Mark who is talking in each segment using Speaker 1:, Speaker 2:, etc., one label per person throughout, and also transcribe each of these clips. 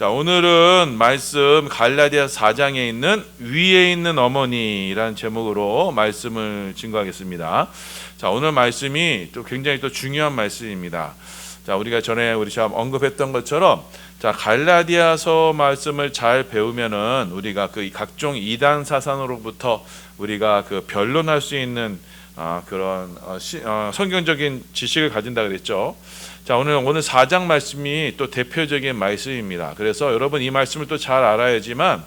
Speaker 1: 자, 오늘은 말씀 갈라디아 4장에 있는 위에 있는 어머니라는 제목으로 말씀을 증거하겠습니다. 자, 오늘 말씀이 또 굉장히 또 중요한 말씀입니다. 자, 우리가 전에 우리 참 언급했던 것처럼 자, 갈라디아서 말씀을 잘 배우면은 우리가 그 각종 이단 사상으로부터 우리가 그 변론할 수 있는 아, 그런 어, 시, 어, 성경적인 지식을 가진다 그랬죠. 자 오늘 오늘 4장 말씀이 또 대표적인 말씀입니다. 그래서 여러분 이 말씀을 또 잘 알아야지만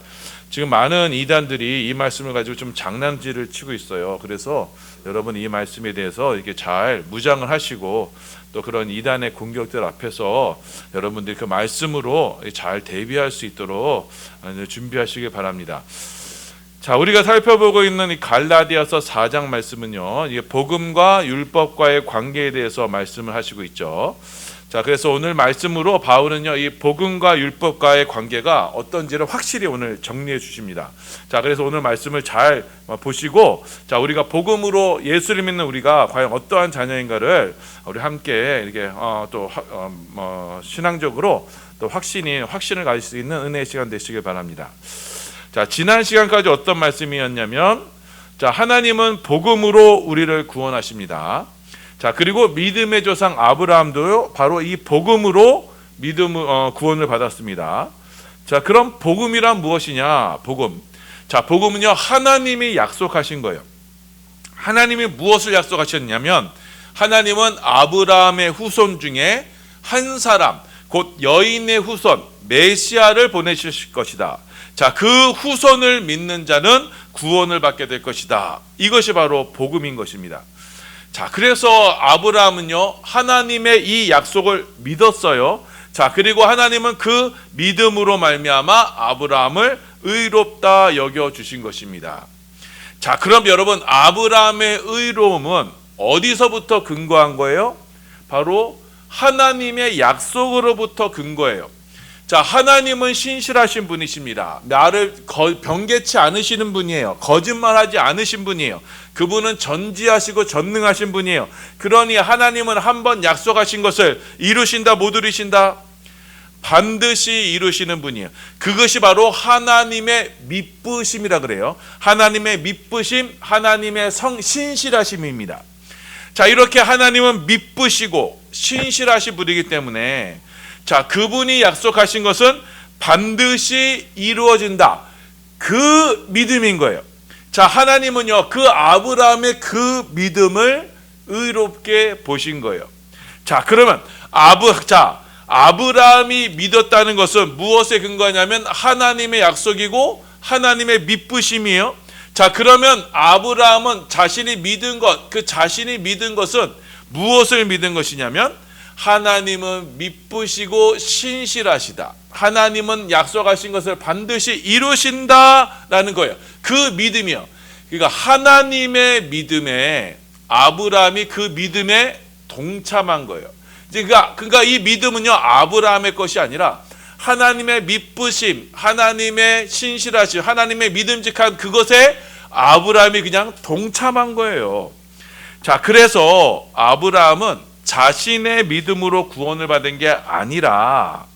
Speaker 1: 지금 많은 이단들이 이 말씀을 가지고 좀 장난질을 치고 있어요. 그래서 여러분 이 말씀에 대해서 이렇게 잘 무장을 하시고 또 그런 이단의 공격들 앞에서 여러분들이 그 말씀으로 잘 대비할 수 있도록 준비하시길 바랍니다. 자, 우리가 살펴보고 있는 이 갈라디아서 4장 말씀은요. 이게 복음과 율법과의 관계에 대해서 말씀을 하시고 있죠. 자, 그래서 오늘 말씀으로 바울은요. 이 복음과 율법과의 관계가 어떤지를 확실히 오늘 정리해 주십니다. 자, 그래서 오늘 말씀을 잘 보시고 자, 우리가 복음으로 예수를 믿는 우리가 과연 어떠한 자녀인가를 우리 함께 이렇게 어, 또 어, 뭐 신앙적으로 또 확신이 확신을 가질 수 있는 은혜의 시간 되시길 바랍니다. 자, 지난 시간까지 어떤 말씀이었냐면 자, 하나님은 복음으로 우리를 구원하십니다. 자, 그리고 믿음의 조상 아브라함도 바로 이 복음으로 믿음 어, 구원을 받았습니다. 자, 그럼 복음이란 무엇이냐? 복음. 자, 복음은요. 하나님이 약속하신 거예요. 하나님이 무엇을 약속하셨냐면 하나님은 아브라함의 후손 중에 한 사람, 곧 여인의 후손 메시아를 보내실 것이다. 자, 그 후손을 믿는 자는 구원을 받게 될 것이다. 이것이 바로 복음인 것입니다. 자, 그래서 아브라함은요, 하나님의 이 약속을 믿었어요. 자, 그리고 하나님은 그 믿음으로 말미암아 아브라함을 의롭다 여겨 주신 것입니다. 자, 그럼 여러분 아브라함의 의로움은 어디서부터 근거한 거예요? 바로 하나님의 약속으로부터 근거해요. 자, 하나님은 신실하신 분이십니다. 나를 변개치 않으시는 분이에요. 거짓말하지 않으신 분이에요. 그분은 전지하시고 전능하신 분이에요. 그러니 하나님은 한 번 약속하신 것을 이루신다 못 이루신다 반드시 이루시는 분이에요. 그것이 바로 하나님의 믿부심이라 그래요. 하나님의 믿부심, 하나님의 성 신실하심입니다. 자, 이렇게 하나님은 믿부시고 신실하신 분이기 때문에 자, 그분이 약속하신 것은 반드시 이루어진다. 그 믿음인 거예요. 자, 하나님은요, 그 아브라함의 그 믿음을 의롭게 보신 거예요. 자, 그러면 아브, 자, 아브라함이 믿었다는 것은 무엇에 근거하냐면 하나님의 약속이고 하나님의 믿부심이에요. 자, 그러면 아브라함은 자신이 믿은 것, 그 자신이 믿은 것은 무엇을 믿은 것이냐면 하나님은 믿으시고 신실하시다. 하나님은 약속하신 것을 반드시 이루신다라는 거예요. 그 믿음이요. 그러니까 하나님의 믿음에 아브라함이 그 믿음에 동참한 거예요. 그러니까, 그러니까 이 믿음은요 아브라함의 것이 아니라 하나님의 믿부심, 하나님의 신실하심, 하나님의 믿음직한 그것에 아브라함이 그냥 동참한 거예요. 자, 그래서 아브라함은 자신의 믿음으로 구원을 받은 게 아니라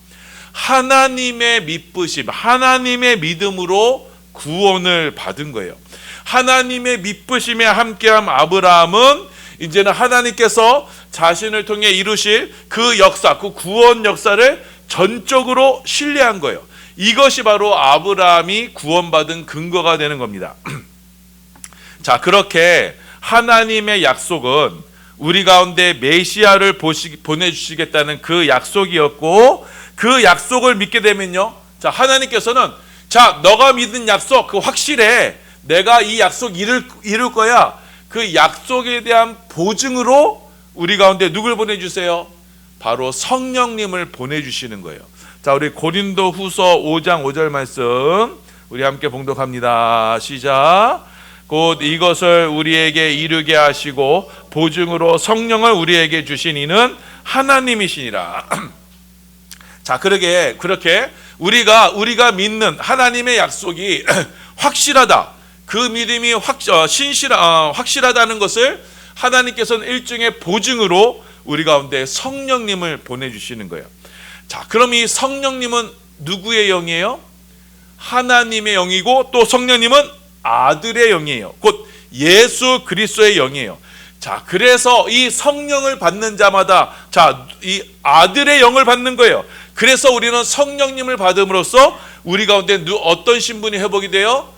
Speaker 1: 하나님의 믿부심, 하나님의 믿음으로 구원을 받은 거예요. 하나님의 믿부심에 함께한 아브라함은 이제는 하나님께서 자신을 통해 이루실 그 역사, 그 구원 역사를 전적으로 신뢰한 거예요. 이것이 바로 아브라함이 구원받은 근거가 되는 겁니다. 자, 그렇게 하나님의 약속은 우리 가운데 메시아를 보내주시겠다는 그 약속이었고 그 약속을 믿게 되면요. 자, 하나님께서는 자, 너가 믿은 약속 그 확실해. 내가 이 약속 이룰, 이룰 거야. 그 약속에 대한 보증으로 우리 가운데 누굴 보내주세요? 바로 성령님을 보내주시는 거예요. 자, 우리 고린도 후서 5장 5절 말씀 우리 함께 봉독합니다. 시작. 곧 이것을 우리에게 이르게 하시고 보증으로 성령을 우리에게 주신 이는 하나님이시니라. 자, 그러게 그렇게 우리가 우리가 믿는 하나님의 약속이 확실하다. 그 믿음이 확 어, 신실 어, 확실하다는 것을 하나님께서는 일종의 보증으로 우리 가운데 성령님을 보내 주시는 거예요. 자, 그럼 이 성령님은 누구의 영이에요? 하나님의 영이고 또 성령님은 아들의 영이에요. 곧 예수 그리스도의 영이에요. 자, 그래서 이 성령을 받는 자마다 자, 이 아들의 영을 받는 거예요. 그래서 우리는 성령님을 받음으로써 우리 가운데 누- 어떤 신분이 회복이 돼요?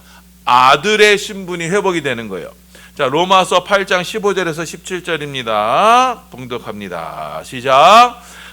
Speaker 1: 아들의 신분이 회복이 되는 거예요. 자, 로마서 8장 15절에서 17절입니다. 봉독합니다. 시작.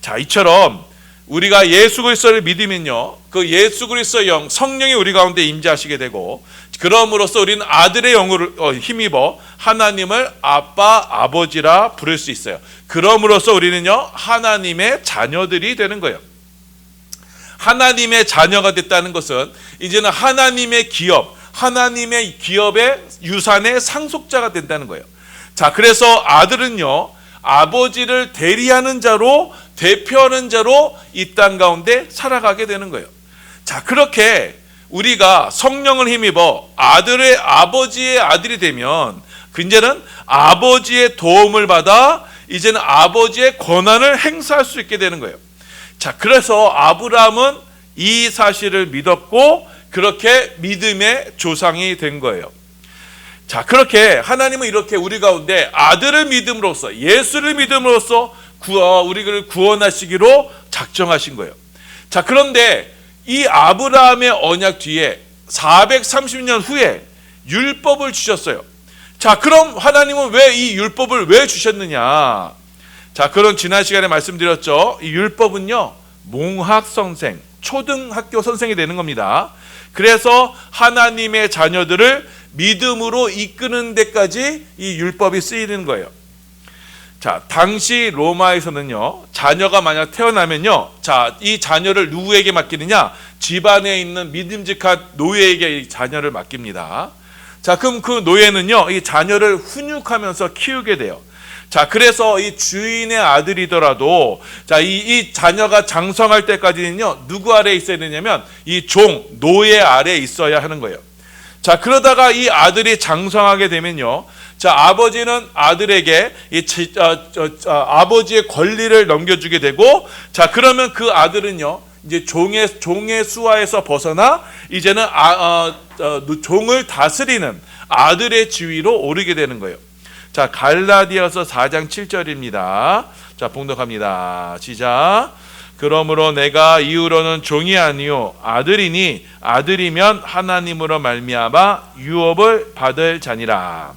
Speaker 1: 자, 이처럼 우리가 예수 그리스도를 믿으면요. 그 예수 그리스도의 영, 성령이 우리 가운데 임재하시게 되고 그럼으로써 우리는 아들의 영을 어, 힘입어 하나님을 아빠, 아버지라 부를 수 있어요. 그럼으로써 우리는요. 하나님의 자녀들이 되는 거예요. 하나님의 자녀가 됐다는 것은 이제는 하나님의 기업, 하나님의 기업의 유산의 상속자가 된다는 거예요. 자, 그래서 아들은요, 아버지를 대리하는 자로, 대표하는 자로 이 땅 가운데 살아가게 되는 거예요. 자, 그렇게 우리가 성령을 힘입어 아들의 아버지의 아들이 되면 그 이제는 아버지의 도움을 받아 이제는 아버지의 권한을 행사할 수 있게 되는 거예요. 자, 그래서 아브라함은 이 사실을 믿었고 그렇게 믿음의 조상이 된 거예요. 자, 그렇게 하나님은 이렇게 우리 가운데 아들을 믿음으로써 예수를 믿음으로써 구어 우리를 구원하시기로 작정하신 거예요. 자, 그런데 이 아브라함의 언약 뒤에 430년 후에 율법을 주셨어요. 자, 그럼 하나님은 왜 이 율법을 왜 주셨느냐? 자, 그런 지난 시간에 말씀드렸죠. 이 율법은요, 몽학 선생, 초등학교 선생이 되는 겁니다. 그래서 하나님의 자녀들을 믿음으로 이끄는 데까지 이 율법이 쓰이는 거예요. 자, 당시 로마에서는요, 자녀가 만약 태어나면요, 자, 이 자녀를 누구에게 맡기느냐? 집안에 있는 믿음직한 노예에게 이 자녀를 맡깁니다. 자, 그럼 그 노예는요, 이 자녀를 훈육하면서 키우게 돼요. 자, 그래서 이 주인의 아들이더라도, 자, 이, 이 자녀가 장성할 때까지는요, 누구 아래에 있어야 되냐면, 이 종, 노예 아래에 있어야 하는 거예요. 자, 그러다가 이 아들이 장성하게 되면요. 자, 아버지는 아들에게 이 저- 저- 아버지의 권리를 넘겨주게 되고, 자, 그러면 그 아들은요. 이제 종의 종의 수하에서 벗어나 이제는 아, 어, 어, 종을 다스리는 아들의 지위로 오르게 되는 거예요. 자, 갈라디아서 4장 7절입니다. 자, 봉독합니다. 시작. 그러므로 내가 이후로는 종이 아니요 아들이니 아들이면 하나님으로 말미암아 유업을 받을 자니라.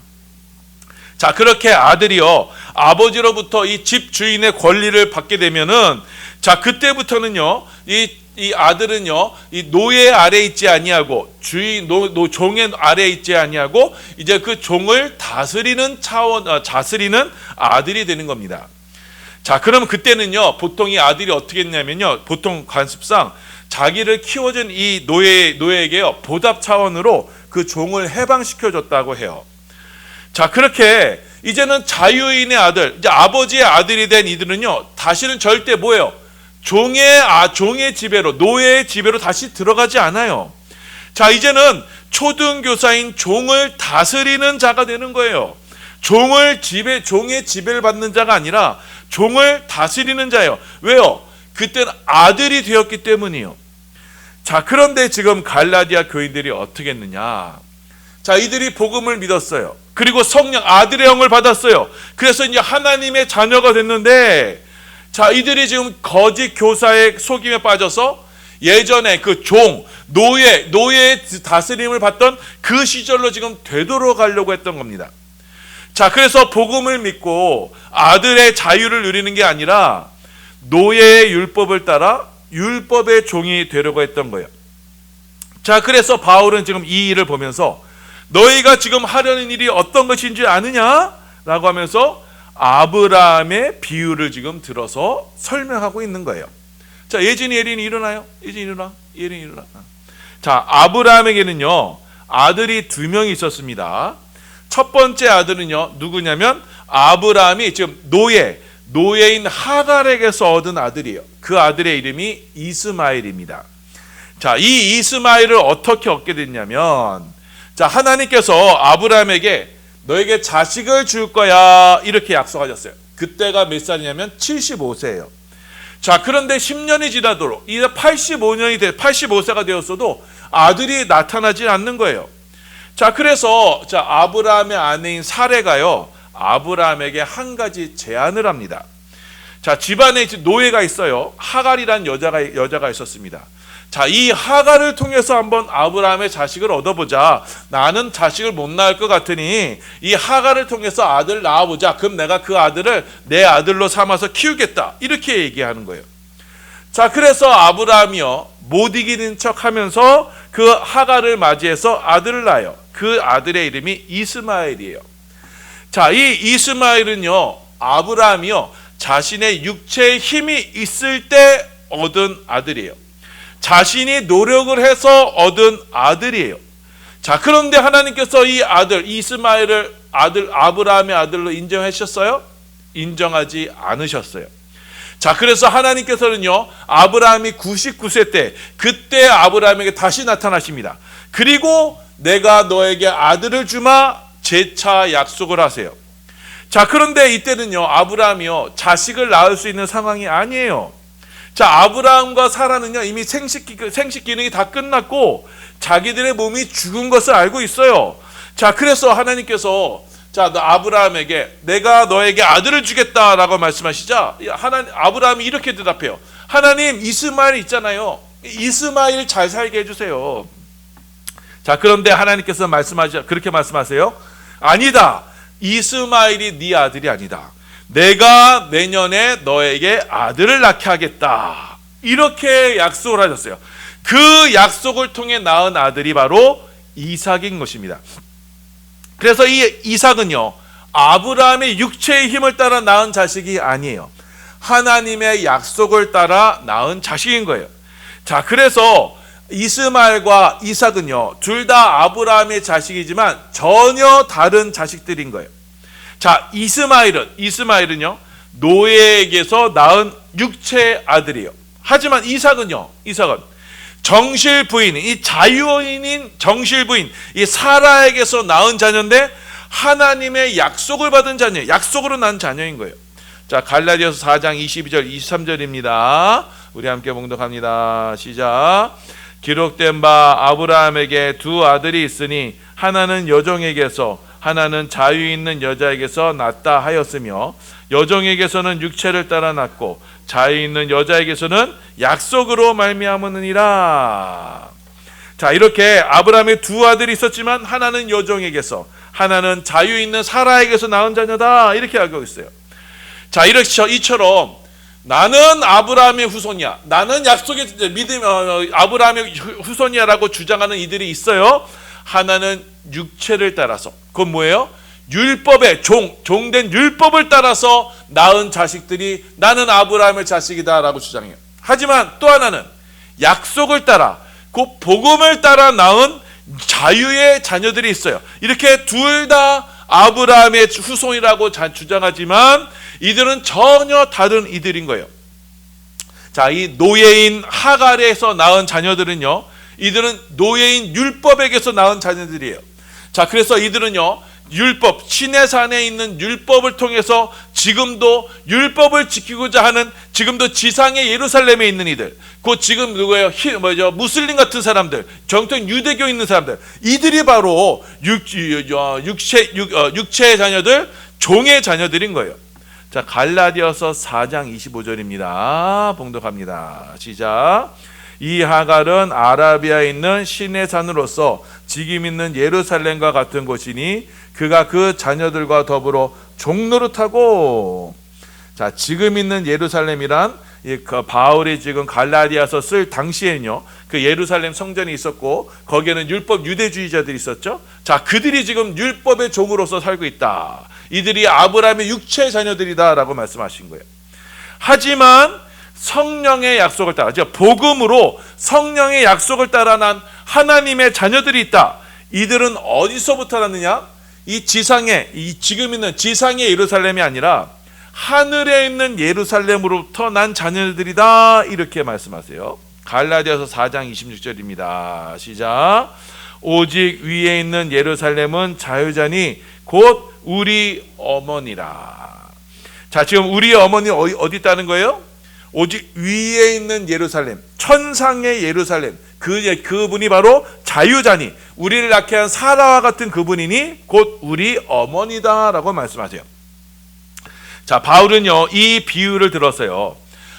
Speaker 1: 자, 그렇게 아들이요 아버지로부터 이 집 주인의 권리를 받게 되면은 자, 그때부터는요. 이 이 아들은요, 이 노예 아래 있지 아니하고 주인 노, 노 종의 아래 있지 아니하고 이제 그 종을 다스리는 차원 어, 다스리는 아들이 되는 겁니다. 자, 그러면 그때는요, 보통 이 아들이 어떻게 했냐면요, 보통 관습상 자기를 키워준 이 노예, 노예에게요, 보답 차원으로 그 종을 해방시켜줬다고 해요. 자, 그렇게 이제는 자유인의 아들, 이제 아버지의 아들이 된 이들은요, 다시는 절대 뭐예요? 종의, 아, 종의 지배로, 노예의 지배로 다시 들어가지 않아요. 자, 이제는 초등교사인 종을 다스리는 자가 되는 거예요. 종을 지배, 종의 지배를 받는 자가 아니라 종을 다스리는 자예요. 왜요? 그때는 아들이 되었기 때문이요. 자, 그런데 지금 갈라디아 교인들이 어떻게 했느냐? 자, 이들이 복음을 믿었어요. 그리고 성령 아들의 영을 받았어요. 그래서 이제 하나님의 자녀가 됐는데 자, 이들이 지금 거짓 교사의 속임에 빠져서 예전에 그 종, 노예, 노예의 다스림을 받던 그 시절로 지금 되돌아가려고 했던 겁니다. 자, 그래서 복음을 믿고 아들의 자유를 누리는 게 아니라 노예의 율법을 따라 율법의 종이 되려고 했던 거예요. 자, 그래서 바울은 지금 이 일을 보면서 너희가 지금 하려는 일이 어떤 것인지 아느냐? 라고 하면서 아브라함의 비유를 지금 들어서 설명하고 있는 거예요. 자, 예진이, 예린이 일어나요. 예진이 일어나. 일은 일어나. 자, 아브라함에게는요, 아들이 두 명이 있었습니다. 첫 번째 아들은요, 누구냐면, 아브라함이 지금 노예, 노예인 하갈에게서 얻은 아들이에요. 그 아들의 이름이 이스마엘입니다. 자, 이 이스마엘을 어떻게 얻게 됐냐면, 자, 하나님께서 아브라함에게 너에게 자식을 줄 거야. 이렇게 약속하셨어요. 그때가 몇 살이냐면 75세예요. 자, 그런데 10년이 지나도록 이제 85년이 돼 85세가 되었어도 아들이 나타나지 않는 거예요. 자, 그래서 자, 아브라함의 아내인 사레가요. 아브라함에게 한 가지 제안을 합니다. 자, 집안에 노예가 있어요. 하갈이란 여자가 여자가 있었습니다. 자, 이 하갈을 통해서 한번 아브라함의 자식을 얻어보자. 나는 자식을 못 낳을 것 같으니 이 하갈을 통해서 아들 낳아보자. 그럼 내가 그 아들을 내 아들로 삼아서 키우겠다. 이렇게 얘기하는 거예요. 자, 그래서 아브라함이요 못 이기는 척 하면서 그 하갈을 맞이해서 아들을 낳아요. 그 아들의 이름이 이스마엘이에요. 자, 이 이스마엘은요 아브라함이요 자신의 육체의 힘이 있을 때 얻은 아들이에요. 자신이 노력을 해서 얻은 아들이에요. 자, 그런데 하나님께서 이 아들 이스마엘을 아들 아브라함의 아들로 인정하셨어요? 인정하지 않으셨어요. 자, 그래서 하나님께서는요, 아브라함이 99세 때, 그때 아브라함에게 다시 나타나십니다. 그리고 내가 너에게 아들을 주마, 재차 약속을 하세요. 자, 그런데 이때는요, 아브라함이요, 자식을 낳을 수 있는 상황이 아니에요. 자, 아브라함과 사라는요, 이미 생식, 기- 생식 기능이 다 끝났고, 자기들의 몸이 죽은 것을 알고 있어요. 자, 그래서 하나님께서 자, 너 아브라함에게 내가 너에게 아들을 주겠다라고 말씀하시자 하나님 아브라함이 이렇게 대답해요. 하나님 이스마엘 있잖아요. 이스마엘 잘 살게 해 주세요. 자, 그런데 하나님께서 말씀하시 그렇게 말씀하세요. 아니다. 이스마엘이 네 아들이 아니다. 내가 내년에 너에게 아들을 낳게 하겠다. 이렇게 약속을 하셨어요. 그 약속을 통해 낳은 아들이 바로 이삭인 것입니다. 그래서 이 이삭은요 아브라함의 육체의 힘을 따라 낳은 자식이 아니에요. 하나님의 약속을 따라 낳은 자식인 거예요. 자, 그래서 이스마엘과 이삭은요 둘 다 아브라함의 자식이지만 전혀 다른 자식들인 거예요. 자, 이스마엘은 이스마엘은요 노예에게서 낳은 육체의 아들이에요. 하지만 이삭은요 이삭은 정실 부인, 이 자유인인 정실 부인, 이 사라에게서 낳은 자녀인데 하나님의 약속을 받은 자녀, 약속으로 난 자녀인 거예요. 자, 갈라디아서 4장 22절, 23절입니다. 우리 함께 봉독합니다. 시작. 기록된 바 아브라함에게 두 아들이 있으니 하나는 여종에게서 하나는 자유 있는 여자에게서 낳다 하였으며 여종에게서는 육체를 따라 낳고 자유 있는 여자에게서는 약속으로 말미암으니라. 자 이렇게 아브라함의 두 아들이 있었지만 하나는 여종에게서 하나는 자유 있는 사라에게서 낳은 자녀다 이렇게 알고 있어요. 자 이렇게 이처럼 나는 아브라함의 후손이야. 나는 약속의 믿음 어, 아브라함의 후손이야라고 주장하는 이들이 있어요. 하나는 육체를 따라서 그건 뭐예요? 율법의 종 종된 율법을 따라서 낳은 자식들이 나는 아브라함의 자식이다라고 주장해요. 하지만 또 하나는 약속을 따라 그 복음을 따라 낳은 자유의 자녀들이 있어요. 이렇게 둘 다 아브라함의 후손이라고 자- 주장하지만 이들은 전혀 다른 이들인 거예요. 자, 이 노예인 하갈에서 낳은 자녀들은요. 이들은 노예인 율법에게서 낳은 자녀들이에요. 자, 그래서 이들은요. 율법, 신의 산에 있는 율법을 통해서 지금도 율법을 지키고자 하는 지금도 지상의 예루살렘에 있는 이들, 그 지금 누구예요? 히, 뭐죠? 무슬림 같은 사람들, 정통 유대교 있는 사람들, 이들이 바로 육, 어, 육체, 육, 어, 육체의 자녀들, 종의 자녀들인 거예요. 자, 갈라디아서 4장 25절입니다. 봉독합니다. 시작. 이 하갈은 아라비아에 있는 신의 산으로서 지금 있는 예루살렘과 같은 곳이니 그가 그 자녀들과 더불어 종노릇하고. 자 지금 있는 예루살렘이란 이그 바울이 지금 갈라디아서 쓸 당시에는요 그 예루살렘 성전이 있었고 거기에는 율법 유대주의자들이 있었죠. 자 그들이 지금 율법의 종으로서 살고 있다. 이들이 아브라함의 육체 자녀들이다라고 말씀하신 거예요. 하지만 성령의 약속을 따라, 즉 복음으로 성령의 약속을 따라 난 하나님의 자녀들이 있다. 이들은 어디서부터 났느냐? 이 지상에 이 지금 있는 지상의 예루살렘이 아니라 하늘에 있는 예루살렘으로부터 난 자녀들이다. 이렇게 말씀하세요. 갈라디아서 4장 26절입니다. 시작. 오직 위에 있는 예루살렘은 자유자니 곧 우리 어머니라. 자, 지금 우리 어머니 어디, 어디 있다는 거예요? 오직 위에 있는 예루살렘, 천상의 예루살렘. 그 그분이 바로 자유자니 우리를 낳게 한 사라와 같은 그분이니 곧 우리 어머니다 라고 말씀하세요. 자, 바울은요, 이 비유를 들었어요.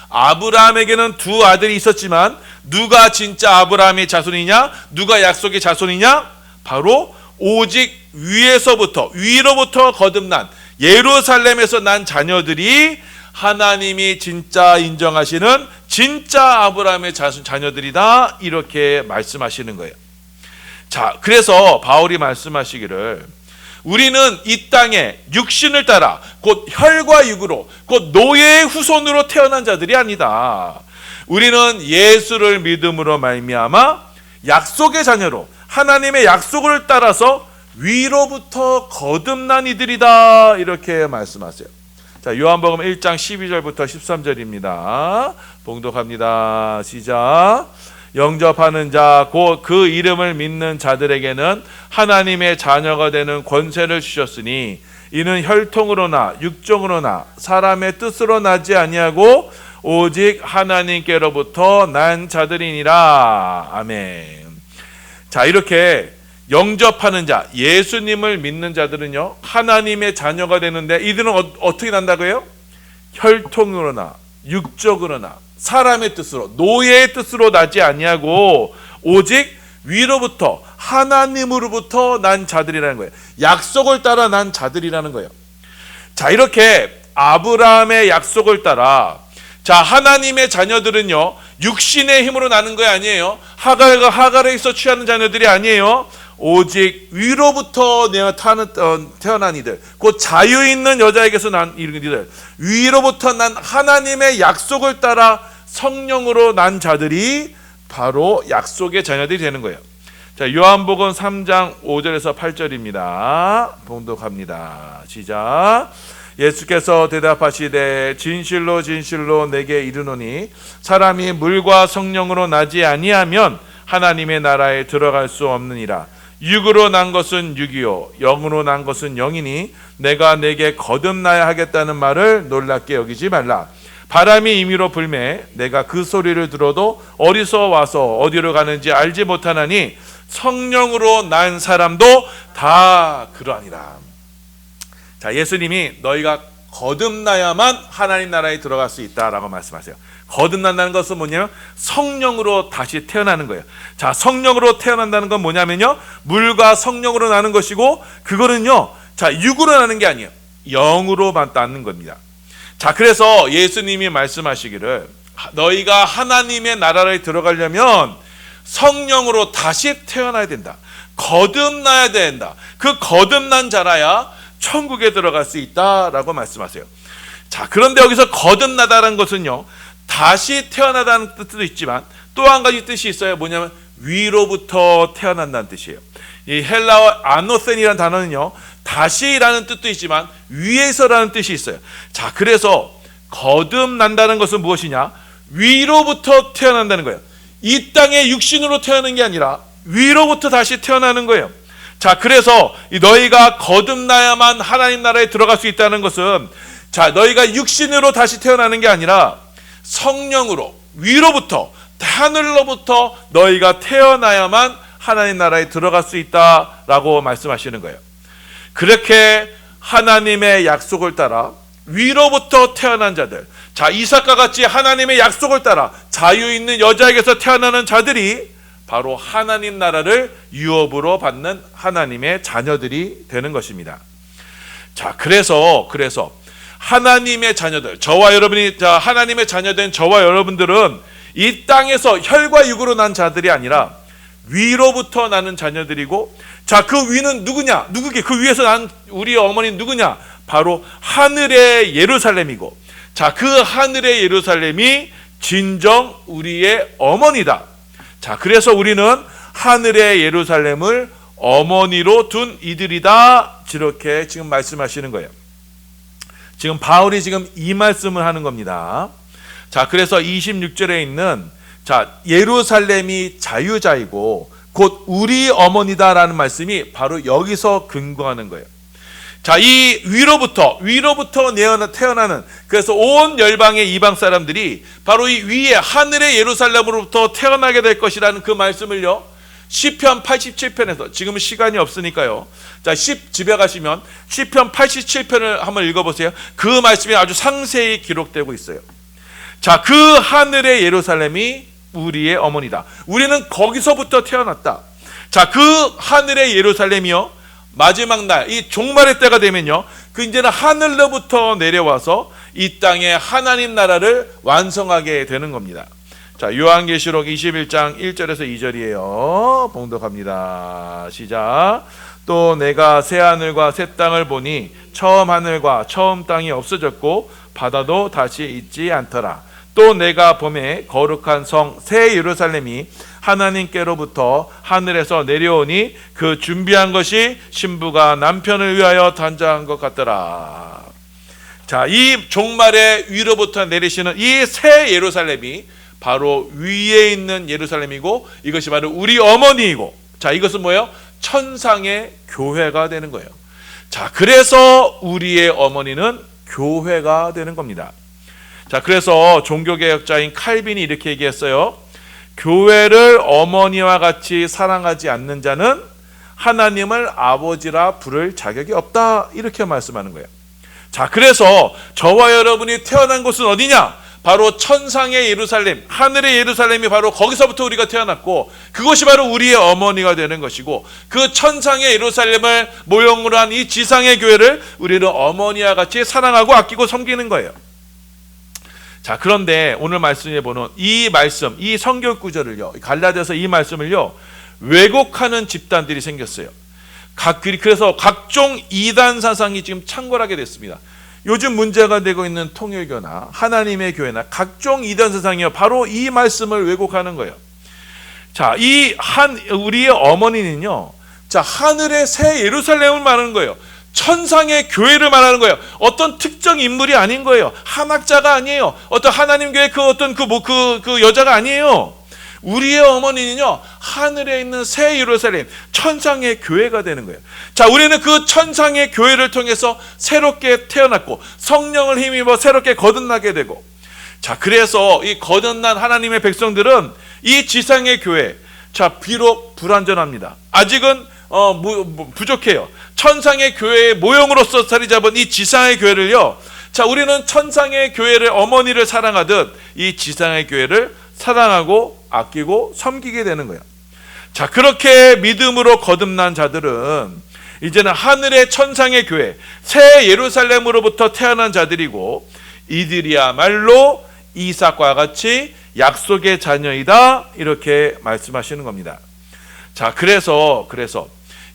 Speaker 1: 아브라함에게는 두 아들이 있었지만 누가 진짜 아브라함의 자손이냐? 누가 약속의 자손이냐? 바로 오직 위에서부터 위로부터 거듭난 예루살렘에서 난 자녀들이 하나님이 진짜 인정하시는 진짜 아브라함의 자녀들이다 이렇게 말씀하시는 거예요. 자, 그래서 바울이 말씀하시기를 우리는 이 땅에 육신을 따라 곧 혈과 육으로 곧 노예의 후손으로 태어난 자들이 아니다. 우리는 예수를 믿음으로 말미암아 약속의 자녀로 하나님의 약속을 따라서 위로부터 거듭난 이들이다 이렇게 말씀하세요. 자, 요한복음 1장 12절부터 13절입니다. 봉독합니다. 시작. 영접하는 자, 곧 그 이름을 믿는 자들에게는 하나님의 자녀가 되는 권세를 주셨으니 이는 혈통으로나 육정으로나 사람의 뜻으로 나지 아니하고 오직 하나님께로부터 난 자들이니라. 아멘. 자, 이렇게 영접하는 자, 예수님을 믿는 자들은요, 하나님의 자녀가 되는데 이들은 어, 떻게 난다고요? 혈통으로나 육적으로나 사람의 뜻으로 노예의 뜻으로 나지 아니하고 오직 위로부터 하나님으로부터 난 자들이라는 거예요. 약속을 따라 난 자들이라는 거예요. 자, 이렇게 아브라함의 약속을 따라 자, 하나님의 자녀들은요. 육신의 힘으로 나는 거 아니에요. 하갈과 하갈에서 취하는 자녀들이 아니에요. 오직 위로부터 태어난 이들, 곧 자유 있는 여자에게서 난 이들, 위로부터 난 하나님의 약속을 따라 성령으로 난 자들이 바로 약속의 자녀들이 되는 거예요. 자, 요한복음 3장 5절에서 8절입니다. 봉독합니다. 시작. 예수께서 대답하시되 진실로 진실로 내게 이르노니 사람이 물과 성령으로 나지 아니하면 하나님의 나라에 들어갈 수 없느니라. 육으로 난 것은 육이요 영으로 난 것은 영이니 내가 내게 거듭나야 하겠다는 말을 놀랍게 여기지 말라. 바람이 임의로 불매 내가 그 소리를 들어도 어디서 와서 어디로 가는지 알지 못하나니 성령으로 난 사람도 다 그러하니라. 자, 예수님이 너희가 거듭나야만 하나님 나라에 들어갈 수 있다라고 말씀하세요. 거듭난다는 것은 뭐냐면 성령으로 다시 태어나는 거예요. 자, 성령으로 태어난다는 건 뭐냐면요. 물과 성령으로 나는 것이고 그거는요. 자, 육으로 나는 게 아니에요. 영으로만 낳는 겁니다. 자, 그래서 예수님이 말씀하시기를 너희가 하나님의 나라에 들어가려면 성령으로 다시 태어나야 된다. 거듭나야 된다. 그 거듭난 자라야 천국에 들어갈 수 있다라고 말씀하세요. 자, 그런데 여기서 거듭나다는 것은요. 다시 태어나다는 뜻도 있지만 또 한 가지 뜻이 있어요. 뭐냐면 위로부터 태어난다는 뜻이에요. 이 헬라어 아노센이라는 단어는요. 다시라는 뜻도 있지만 위에서라는 뜻이 있어요. 자, 그래서 거듭난다는 것은 무엇이냐? 위로부터 태어난다는 거예요. 이 땅에 육신으로 태어나는 게 아니라 위로부터 다시 태어나는 거예요. 자, 그래서 너희가 거듭나야만 하나님 나라에 들어갈 수 있다는 것은 자, 너희가 육신으로 다시 태어나는 게 아니라 성령으로 위로부터 하늘로부터 너희가 태어나야만 하나님 나라에 들어갈 수 있다라고 말씀하시는 거예요. 그렇게 하나님의 약속을 따라 위로부터 태어난 자들, 자 이삭과 같이 하나님의 약속을 따라 자유 있는 여자에게서 태어나는 자들이 바로 하나님 나라를 유업으로 받는 하나님의 자녀들이 되는 것입니다. 자, 그래서 그래서 하나님의 자녀들, 저와 여러분이 자 하나님의 자녀된 저와 여러분들은 이 땅에서 혈과 육으로 난 자들이 아니라 위로부터 나는 자녀들이고 자, 그 위는 누구냐? 누구게? 그 위에서 난 우리 어머니 누구냐? 바로 하늘의 예루살렘이고 자, 그 하늘의 예루살렘이 진정 우리의 어머니다. 자, 그래서 우리는 하늘의 예루살렘을 어머니로 둔 이들이다. 이렇게 지금 말씀하시는 거예요. 지금 바울이 지금 이 말씀을 하는 겁니다. 자, 그래서 26절에 있는 자, 예루살렘이 자유자이고 곧 우리 어머니다라는 말씀이 바로 여기서 근거하는 거예요. 자, 이 위로부터 위로부터 내어나 태어나는 그래서 온 열방의 이방 사람들이 바로 이 위에 하늘의 예루살렘으로부터 태어나게 될 것이라는 그 말씀을요. 시편 87편에서 지금은 시간이 없으니까요. 자, 10 집에 가시면 시편 87편을 한번 읽어 보세요. 그 말씀이 아주 상세히 기록되고 있어요. 자, 그 하늘의 예루살렘이 우리의 어머니다. 우리는 거기서부터 태어났다. 자, 그 하늘의 예루살렘이요. 마지막 날, 이 종말의 때가 되면요. 그 이제는 하늘로부터 내려와서 이 땅에 하나님 나라를 완성하게 되는 겁니다. 자, 요한계시록 21장 1절에서 2절이에요. 봉독합니다. 시작. 또 내가 새 하늘과 새 땅을 보니 처음 하늘과 처음 땅이 없어졌고 바다도 다시 있지 않더라. 또 내가 봄에 거룩한 성 새 예루살렘이 하나님께로부터 하늘에서 내려오니 그 준비한 것이 신부가 남편을 위하여 단장한 것 같더라. 자, 이 종말의 위로부터 내리시는 이 새 예루살렘이 바로 위에 있는 예루살렘이고 이것이 바로 우리 어머니이고 자, 이것은 뭐예요? 천상의 교회가 되는 거예요. 자, 그래서 우리의 어머니는 교회가 되는 겁니다. 자, 그래서 종교개혁자인 칼빈이 이렇게 얘기했어요. 교회를 어머니와 같이 사랑하지 않는 자는 하나님을 아버지라 부를 자격이 없다. 이렇게 말씀하는 거예요. 자, 그래서 저와 여러분이 태어난 곳은 어디냐? 바로 천상의 예루살렘, 하늘의 예루살렘이 바로 거기서부터 우리가 태어났고 그것이 바로 우리의 어머니가 되는 것이고 그 천상의 예루살렘을 모형으로 한 이 지상의 교회를 우리는 어머니와 같이 사랑하고 아끼고 섬기는 거예요. 자, 그런데 오늘 말씀에 보는 이 말씀, 이 성경 구절을요. 갈라디아서 이 말씀을요. 왜곡하는 집단들이 생겼어요. 각 그래서 각종 이단 사상이 지금 창궐하게 됐습니다. 요즘 문제가 되고 있는 통일교나 하나님의 교회나 각종 이단 사상이요. 바로 이 말씀을 왜곡하는 거예요. 자, 이 한 우리의 어머니는요. 자, 하늘의 새 예루살렘을 말하는 거예요. 천상의 교회를 말하는 거예요. 어떤 특정 인물이 아닌 거예요. 한 학자가 아니에요. 어떤 하나님 교회 그 어떤 그 뭐 그 그 여자가 아니에요. 우리의 어머니는요 하늘에 있는 새 예루살렘 천상의 교회가 되는 거예요. 자, 우리는 그 천상의 교회를 통해서 새롭게 태어났고 성령을 힘입어 새롭게 거듭나게 되고 자, 그래서 이 거듭난 하나님의 백성들은 이 지상의 교회 자 비록 불완전합니다. 아직은 어, 무, 부족해요. 천상의 교회의 모형으로서 자리 잡은 이 지상의 교회를요. 자, 우리는 천상의 교회를 어머니를 사랑하듯 이 지상의 교회를 사랑하고 아끼고 섬기게 되는 거예요. 자, 그렇게 믿음으로 거듭난 자들은 이제는 하늘의 천상의 교회, 새 예루살렘으로부터 태어난 자들이고 이들이야말로 이삭과 같이 약속의 자녀이다 이렇게 말씀하시는 겁니다. 자, 그래서 그래서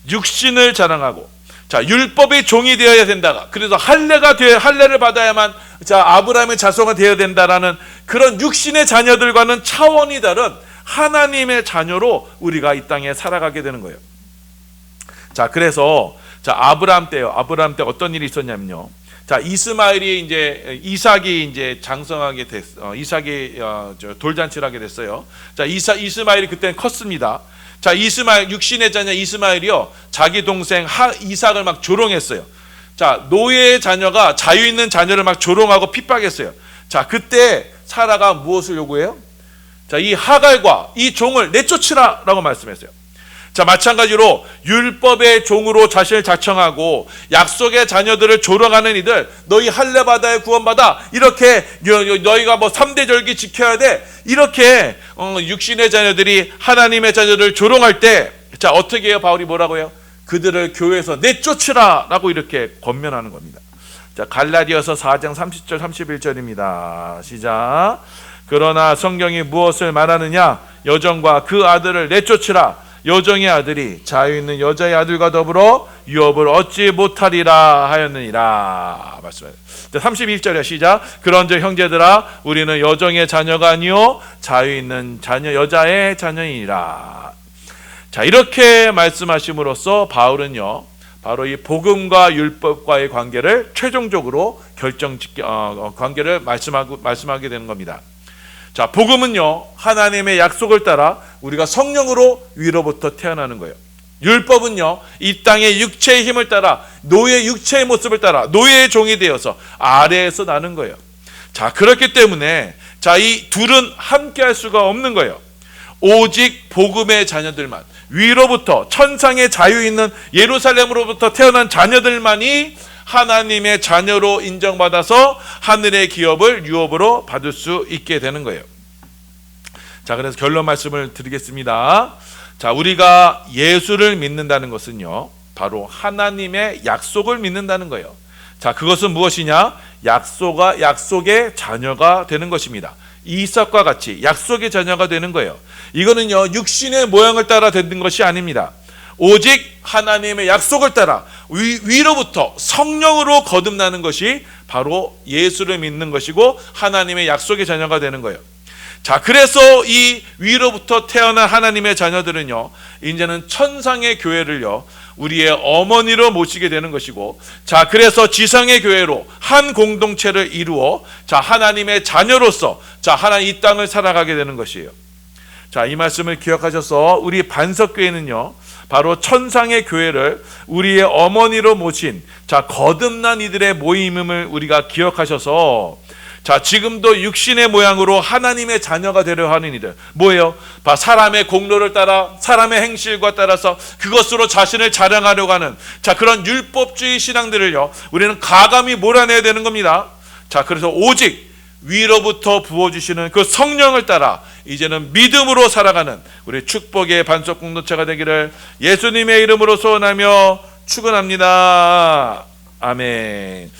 Speaker 1: 육신을 자랑하고 자, 율법의 종이 되어야 된다. 그래서 할례가 되 할례를 받아야만 자, 아브라함의 자손가 되어야 된다라는 그런 육신의 자녀들과는 차원이 다른 하나님의 자녀로 우리가 이 땅에 살아가게 되는 거예요. 자, 그래서 자, 아브라함 때요. 아브라함 때 어떤 일이 있었냐면요. 자, 이스마엘이 이제 이삭이 이제 장성하게 됐 어, 이삭이 어, 돌잔치를 하게 됐어요. 자, 이사 이스마엘이 그때는 컸습니다. 자, 이스마엘 육신의 자녀 이스마엘이요. 자기 동생 하 이삭을 막 조롱했어요. 자, 노예의 자녀가 자유 있는 자녀를 막 조롱하고 핍박했어요. 자, 그때 사라가 무엇을 요구해요? 자, 이 하갈과 이 종을 내쫓으라 라고 말씀했어요. 자, 마찬가지로 율법의 종으로 자신을 자청하고 약속의 자녀들을 조롱하는 이들 너희 할례 받아야 구원받아 이렇게 너희가 뭐 3대 절기 지켜야 돼 이렇게 어, 육신의 자녀들이 하나님의 자녀를 조롱할 때 자, 어떻게 해요? 바울이 뭐라고 해요? 그들을 교회에서 내쫓으라 라고 이렇게 권면하는 겁니다. 자, 갈라디아서 4장 30절 31절입니다. 시작. 그러나 성경이 무엇을 말하느냐? 여정과 그 아들을 내쫓으라. 여종의 아들이 자유 있는 여자의 아들과 더불어 유업을 얻지 못하리라 하였느니라 말씀해요. 31절에 시작. 그런즉 형제들아 우리는 여종의 자녀가 아니요 자유 있는 자녀 여자의 자녀이니라. 자 이렇게 말씀하심으로써 바울은요 바로 이 복음과 율법과의 관계를 최종적으로 결정 어, 관계를 말씀하고 말씀하게 되는 겁니다. 자 복음은요 하나님의 약속을 따라 우리가 성령으로 위로부터 태어나는 거예요. 율법은요 이 땅의 육체의 힘을 따라 노예 육체의 모습을 따라 노예의 종이 되어서 아래에서 나는 거예요. 자 그렇기 때문에 자 이 둘은 함께 할 수가 없는 거예요. 오직 복음의 자녀들만 위로부터 천상의 자유 있는 예루살렘으로부터 태어난 자녀들만이 하나님의 자녀로 인정받아서 하늘의 기업을 유업으로 받을 수 있게 되는 거예요. 자, 그래서 결론 말씀을 드리겠습니다. 자, 우리가 예수를 믿는다는 것은요, 바로 하나님의 약속을 믿는다는 거예요. 자, 그것은 무엇이냐? 약속과 약속의 자녀가 되는 것입니다. 이삭과 같이 약속의 자녀가 되는 거예요. 이거는요, 육신의 모양을 따라 되는 것이 아닙니다. 오직 하나님의 약속을 따라 위, 로부터 성령으로 거듭나는 것이 바로 예수를 믿는 것이고 하나님의 약속의 자녀가 되는 거예요. 자, 그래서 이 위로부터 태어난 하나님의 자녀들은요, 이제는 천상의 교회를요, 우리의 어머니로 모시게 되는 것이고, 자, 그래서 지상의 교회로 한 공동체를 이루어, 자, 하나님의 자녀로서, 자, 하나님 이 땅을 살아가게 되는 것이에요. 자, 이 말씀을 기억하셔서 우리 반석교회는요, 바로 천상의 교회를 우리의 어머니로 모신, 자, 거듭난 이들의 모임임을 우리가 기억하셔서, 자, 지금도 육신의 모양으로 하나님의 자녀가 되려 하는 이들. 뭐예요? 봐, 사람의 공로를 따라, 사람의 행실과 따라서 그것으로 자신을 자랑하려고 하는, 자, 그런 율법주의 신앙들을요, 우리는 가감히 몰아내야 되는 겁니다. 자, 그래서 오직 위로부터 부어주시는 그 성령을 따라 이제는 믿음으로 살아가는 우리 축복의 반석 공동체가 되기를 예수님의 이름으로 소원하며 축원합니다. 아멘.